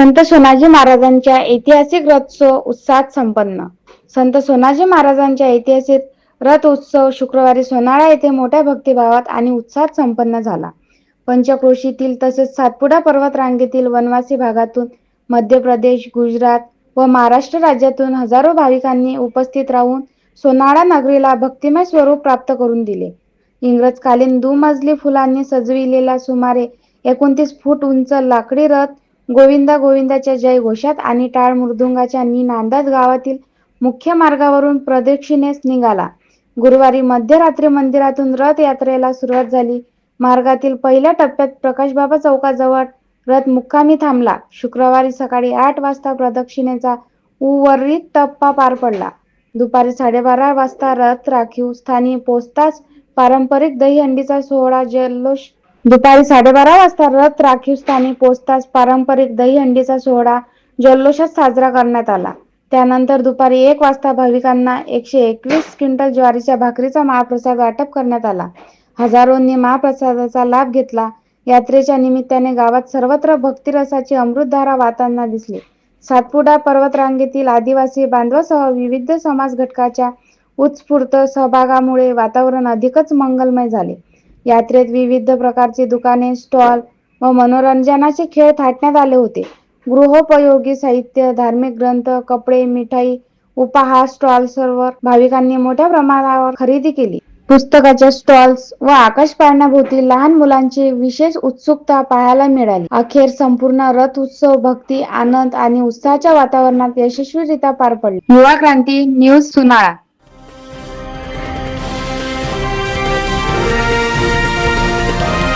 संत सोनाजी महाराजांच्या ऐतिहासिक रथोत्सव उत्साहात संपन्न संत सोनाजी महाराजांच्या ऐतिहासिक रथ उत्सव शुक्रवारी सोनाळा येथे मोठ्या भक्तिभावात आणि उत्साहात संपन्न झाला. पंचक्रोशीतील तसेच सातपुडा पर्वत रांगेतील वनवासी भागातून मध्य प्रदेश, गुजरात व महाराष्ट्र राज्यातून हजारो भाविकांनी उपस्थित राहून सोनाळा नगरीला भक्तिमय स्वरूप प्राप्त करून दिले. इंग्रजकालीन दुमजली फुलांनी सजविलेला सुमारे एकोणतीस फूट उंच लाकडी रथ गोविंदा गोविंदाच्या जयघोषात आणि टाळ मृदुंगाच्या निनांदात गावातील मुख्य मार्गावरून प्रदक्षिणेस निघाला. गुरुवारी मध्यरात्री मंदिरातून रथ यात्रेला सुरुवात झाली. मार्गातील पहिल्या टप्प्यात प्रकाशबाबा चौकाजवळ रथ मुक्कामी थांबला. शुक्रवारी सकाळी आठ वाजता प्रदक्षिणेचा उर्वरित टप्पा पार पडला. दुपारी साडेबारा वाजता रथ राखीव स्थानी पोचताच पारंपरिक दहीहंडीचा सोहळा जल्लोष दुपारी साडेबारा वाजता रथ राखीव स्थानी पोहोचताच पारंपरिक दहीहंडीचा सोहळा जल्लोषात साजरा करण्यात आला. त्यानंतर दुपारी एक वाजता भाविकांना एकशे एकवीस क्विंटल ज्वारीच्या भाकरीचा महाप्रसाद वाटप करण्यात आला. हजारोंनी महाप्रसादाचा लाभ घेतला. यात्रेच्या निमित्ताने गावात सर्वत्र भक्तिरसाची अमृतधारा वाहताना दिसली. सातपुडा पर्वतरांगेतील आदिवासी बांधवासह विविध समाज घटकाच्या उत्स्फूर्त सहभागामुळे वातावरण अधिकच मंगलमय झाले. यात्रेत विविध प्रकारची दुकाने, स्टॉल व मनोरंजनाचे खेळ थाटण्यात आले होते. गृहोपयोगी साहित्य, धार्मिक ग्रंथ, कपडे, मिठाई, उपाहार सर्व भाविकांनी मोठ्या प्रमाणावर खरेदी केली. पुस्तकाच्या स्टॉल्स व आकाश पाळण्याभोवती लहान मुलांची विशेष उत्सुकता पाहायला मिळाली. अखेर संपूर्ण रथ उत्सव भक्ती, आनंद आणि उत्साहाच्या वातावरणात यशस्वीरित्या पार पडले युवा क्रांती न्यूज, सुनाळा